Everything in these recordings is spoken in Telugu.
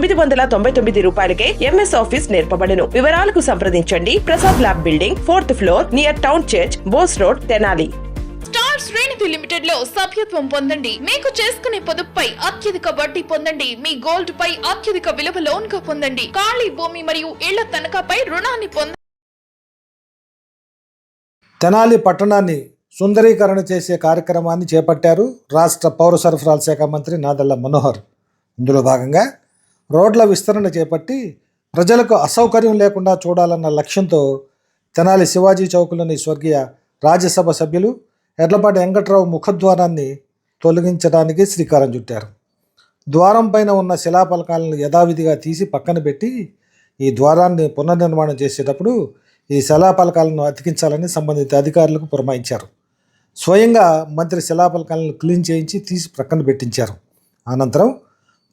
తొమ్మిది వందల తొంభై తొమ్మిది రూపాయలకే ఎంఎస్ ఆఫీస్ నేర్పబడును. వివరాలకు సంప్రదించండి. Prasad lab building fourth floor near town church Bose road Tenali. Star శ్రేణిధి లిమిటెడ్లో సభ్యత్వం పొందండి. మీకు చేసుకునే పొదుపుపై అత్యధిక వడ్డీ పొందండి. మీ గోల్డ్ పై అత్యధిక విలువ లోన్గా పొందండి. ఖాళీ భూమి మరియు ఇళ్ళ తనఖాపై రుణాన్ని పొందండి తెనాలి పట్టణాన్ని సుందరీకరణ చేసే కార్యక్రమాన్ని చేపట్టారు రాష్ట్ర పౌర సరఫరాల శాఖ మంత్రి నాదెళ్ళ మనోహర్. ఇందులో భాగంగా రోడ్ల విస్తరణ చేపట్టి ప్రజలకు అసౌకర్యం లేకుండా చూడాలన్న లక్ష్యంతో తెనాలి శివాజీ చౌక్లోని స్వర్గీయ రాజ్యసభ సభ్యులు ఎడ్లపాటి వెంకట్రావు ముఖద్వారాన్ని తొలగించడానికి శ్రీకారం చుట్టారు. ద్వారం పైన ఉన్న శిలాఫలకాలను యథావిధిగా తీసి పక్కన పెట్టి ఈ ద్వారాన్ని పునర్నిర్మాణం చేసేటప్పుడు ఈ శిలాఫలకాలను అతికించాలని సంబంధిత అధికారులకు పురమాయించారు. స్వయంగా మంత్రి శిలాఫలకాలను క్లీన్ చేయించి తీసి ప్రక్కన పెట్టించారు. అనంతరం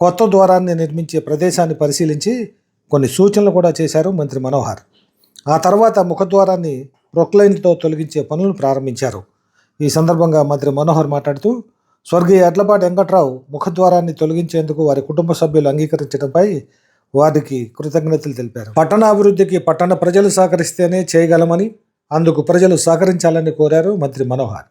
కొత్త ద్వారాన్ని నిర్మించే ప్రదేశాన్ని పరిశీలించి కొన్ని సూచనలు కూడా చేశారు మంత్రి మనోహర్. ఆ తర్వాత ముఖద్వారాన్ని ప్రొక్లైన్తో తొలగించే పనులను ప్రారంభించారు. ఈ సందర్భంగా మంత్రి మనోహర్ మాట్లాడుతూ స్వర్గీయ ఎడ్లపాటి వెంకట్రావు ముఖద్వారాన్ని తొలగించేందుకు వారి కుటుంబ సభ్యులు అంగీకరించడంపై వారికి కృతజ్ఞతలు తెలిపారు. పట్టణ అభివృద్ధికి పట్టణ ప్రజలు సహకరిస్తేనే చేయగలమని అందుకు ప్రజలు సహకరించాలని కోరారు మంత్రి మనోహర్.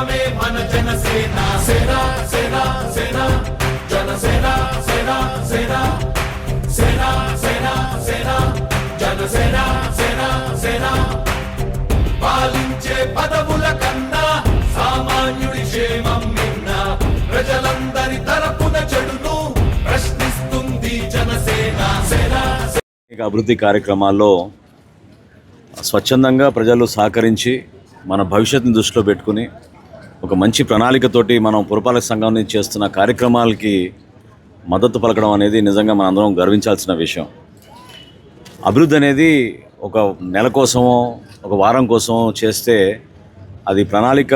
ఉద్యమమే మన జనసేన. సేన సేన సేన. జనసేన సేన సేన సేన. సేన సేన జనసేన సేన సేన పాలించే పదవుల కన్నా సామాన్యుడి క్షేమం నిన్న ప్రజలందరి తరపున చెడును ప్రశ్నిస్తుంది జనసేన సేన. అభివృద్ధి కార్యక్రమాల్లో స్వచ్ఛందంగా ప్రజలు సహకరించి మన భవిష్యత్తుని దృష్టిలో పెట్టుకుని ఒక మంచి ప్రణాళికతోటి మనం పురపాలక సంఘం నుంచి చేస్తున్న కార్యక్రమాలకి మద్దతు పలకడం అనేది నిజంగా మన అందరం గర్వించాల్సిన విషయం. అభివృద్ధి అనేది ఒక నెల కోసమో ఒక వారం కోసమో చేస్తే అది ప్రణాళిక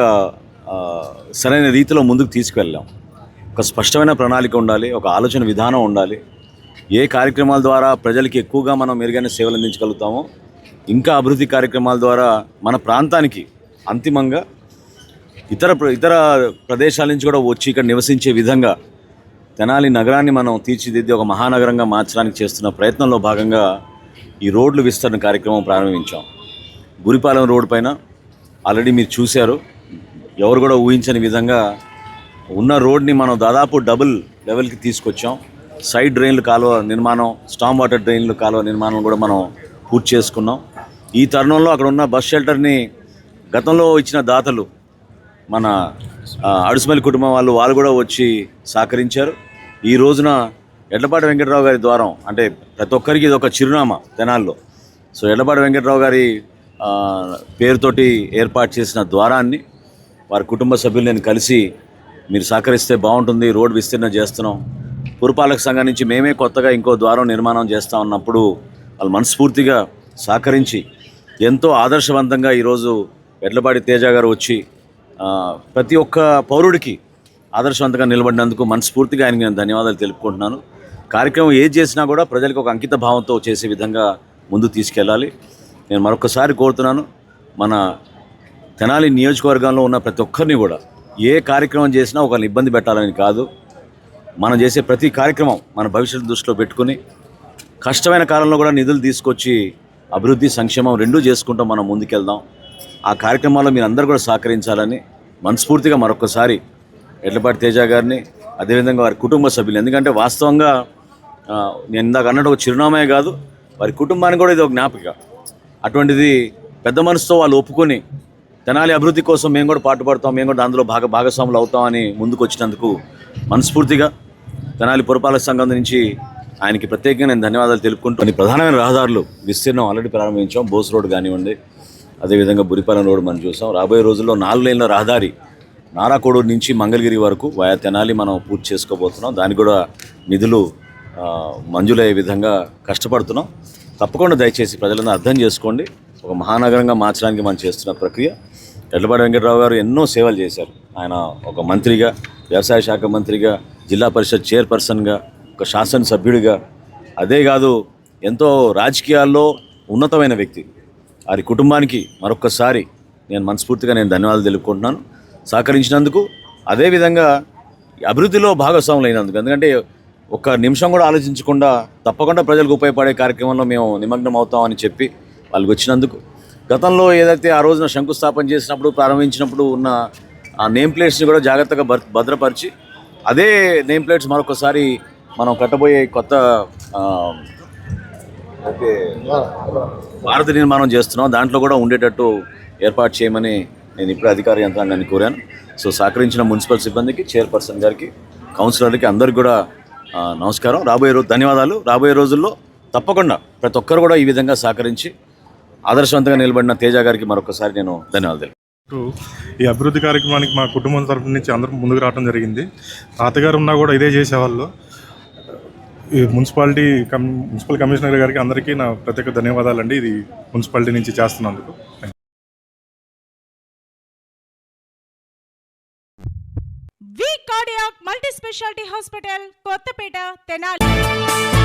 సరైన రీతిలో ముందుకు తీసుకువెళ్ళాం. ఒక స్పష్టమైన ప్రణాళిక ఉండాలి ఒక ఆలోచన విధానం ఉండాలి. ఏ కార్యక్రమాల ద్వారా ప్రజలకి ఎక్కువగా మనం మెరుగైన సేవలు అందించగలుగుతామో ఇంకా అభివృద్ధి కార్యక్రమాల ద్వారా మన ప్రాంతానికి అంతిమంగా ఇతర ప్ర- ఇతర ప్రదేశాల నుంచి కూడా వచ్చి ఇక్కడ నివసించే విధంగా తెనాలి నగరాన్ని మనం తీర్చిదిద్ది ఒక మహానగరంగా మార్చడానికి చేస్తున్న ప్రయత్నంలో భాగంగా ఈ రోడ్లు విస్తరణ కార్యక్రమం ప్రారంభించాం. గురిపాలెం రోడ్ పైన ఆల్రెడీ మీరు చూశారు. ఎవరు కూడా ఊహించని విధంగా ఉన్న రోడ్ని మనం దాదాపు డబుల్ లెవెల్కి తీసుకొచ్చాం. సైడ్ డ్రైన్లు కాలువ నిర్మాణం స్టామ్ వాటర్ డ్రైన్లు కాలువ నిర్మాణం కూడా మనం పూర్తి చేసుకున్నాం. ఈ తరుణంలో అక్కడ ఉన్న బస్ షెల్టర్ని గతంలో ఇచ్చిన దాతలు మన అడుసుమల్లి కుటుంబం వాళ్ళు వాళ్ళు కూడా వచ్చి సహకరించారు. ఈ రోజున ఎడ్లపాటి వెంకటరావు గారి ద్వారం అంటే ప్రతి ఒక్కరికి ఇది ఒక చిరునామా తెనాల్లో. సో ఎడ్లపాటి వెంకటరావు గారి పేరుతోటి ఏర్పాటు చేసిన ద్వారాన్ని వారి కుటుంబ సభ్యులు నేను కలిసి మీరు సహకరిస్తే బాగుంటుంది రోడ్ విస్తీర్ణ చేస్తున్నాం. పురపాలక సంఘం నుంచి మేమే కొత్తగా ఇంకో ద్వారం నిర్మాణం చేస్తా ఉన్నప్పుడు వాళ్ళు మనస్ఫూర్తిగా సహకరించి ఎంతో ఆదర్శవంతంగా ఈరోజు ఎడ్లపాటి తేజ గారు వచ్చి ప్రతి ఒక్క పౌరుడికి ఆదర్శవంతంగా నిలబడినందుకు మనస్ఫూర్తిగా ఆయనకి నేను ధన్యవాదాలు తెలుపుకుంటున్నాను. కార్యక్రమం ఏది చేసినా కూడా ప్రజలకు ఒక అంకిత భావంతో చేసే విధంగా ముందు తీసుకెళ్ళాలి. నేను మరొకసారి కోరుతున్నాను మన తెనాలి నియోజకవర్గంలో ఉన్న ప్రతి ఒక్కరిని కూడా ఏ కార్యక్రమం చేసినా ఒకరిని ఇబ్బంది పెట్టాలని కాదు. మనం చేసే ప్రతి కార్యక్రమం మన భవిష్యత్తు దృష్టిలో పెట్టుకుని కష్టమైన కాలంలో కూడా నిధులు తీసుకొచ్చి అభివృద్ధి సంక్షేమం రెండూ చేసుకుంటూ మనం ముందుకెళ్దాం. ఆ కార్యక్రమాల్లో మీరు అందరూ కూడా సహకరించాలని మనస్ఫూర్తిగా మరొకసారి ఎడ్లపాటి తేజ గారిని అదేవిధంగా వారి కుటుంబ సభ్యులు ఎందుకంటే వాస్తవంగా నేను ఇందాక అన్నట్టు ఒక చిరునామే కాదు వారి కుటుంబానికి కూడా ఇది ఒక జ్ఞాపిక. అటువంటిది పెద్ద మనసుతో వాళ్ళు ఒప్పుకొని తెనాలి అభివృద్ధి కోసం మేము కూడా పాటుపడతాం మేము కూడా అందులో భాగ భాగస్వాములు అవుతామని ముందుకు వచ్చినందుకు మనస్ఫూర్తిగా తెనాలి పురపాలక సంఘం నుంచి ఆయనకి ప్రత్యేకంగా నేను ధన్యవాదాలు తెలుపుకుంటూ కొన్ని ప్రధానమైన రహదారులు విస్తీర్ణం ఆల్రెడీ ప్రారంభించాం బోస్ రోడ్ కానివ్వండి. అదేవిధంగా బురిపాలెం రోడ్ మనం చూసాం. రాబోయే రోజుల్లో నాలుగు లేన్ల రహదారి నారాకోడూరు నుంచి మంగళగిరి వరకు వయా తెనాలి మనం పూర్తి చేసుకోబోతున్నాం. దానికి కూడా నిధులు మంజూరయ్యే విధంగా కష్టపడుతున్నాం. తప్పకుండా దయచేసి ప్రజలను అర్థం చేసుకోండి. ఒక మహానగరంగా మార్చడానికి మనం చేస్తున్న ప్రక్రియ. ఎడ్లపాటి వెంకటరావు గారు ఎన్నో సేవలు చేశారు. ఆయన ఒక మంత్రిగా వ్యవసాయ శాఖ మంత్రిగా జిల్లా పరిషత్ చైర్పర్సన్గా ఒక శాసనసభ్యుడిగా. అదే కాదు ఎంతో రాజకీయాల్లో ఉన్నతమైన వ్యక్తి. వారి కుటుంబానికి మరొక్కసారి నేను మనస్ఫూర్తిగా నేను ధన్యవాదాలు తెలుపుకుంటున్నాను. సహకరించినందుకు అదేవిధంగా అభివృద్ధిలో భాగస్వాములు అయినందుకు. ఎందుకంటే ఒక్క నిమిషం కూడా ఆలోచించకుండా తప్పకుండా ప్రజలకు ఉపయోగపడే కార్యక్రమంలో మేము నిమగ్నం అవుతామని చెప్పి వాళ్ళకి వచ్చినందుకు. గతంలో ఏదైతే ఆ రోజున శంకుస్థాపన చేసినప్పుడు ప్రారంభించినప్పుడు ఉన్న ఆ నేమ్ ప్లేట్స్ని కూడా జాగ్రత్తగా భర్ భద్రపరిచి అదే నేమ్ ప్లేట్స్ మరొకసారి మనం కట్టబోయే కొత్త అయితే భారత నిర్మాణం చేస్తున్నాం. దాంట్లో కూడా ఉండేటట్టు ఏర్పాటు చేయమని నేను ఇప్పుడే అధికార యంత్రాంగాన్ని కోరాను. సో సహకరించిన మున్సిపల్ సిబ్బందికి చైర్పర్సన్ గారికి కౌన్సిలర్కి అందరికి కూడా నమస్కారం. రాబోయే రోజు ధన్యవాదాలు. రాబోయే రోజుల్లో తప్పకుండా ప్రతి ఒక్కరు కూడా ఈ విధంగా సహకరించి ఆదర్శవంతంగా నిలబడిన తేజ గారికి మరొకసారి నేను ధన్యవాదాలు ఈ అభివృద్ధి కార్యక్రమానికి మా కుటుంబం తరఫు నుంచి అందరం ముందుకు రావడం జరిగింది. తాతగారు ఉన్నా కూడా ఇదే చేసేవాళ్ళు. మున్సిపాలిటీ కమ్ మున్సిపల్ కమిషనర్ గారికి అందరికీ నా ప్రత్యేక ధన్యవాదాలండి. ఇది మున్సిపాలిటీ నుంచి చేస్తున్నందుకు. V cardiac multi speciality hospital Kothapeta Tenali.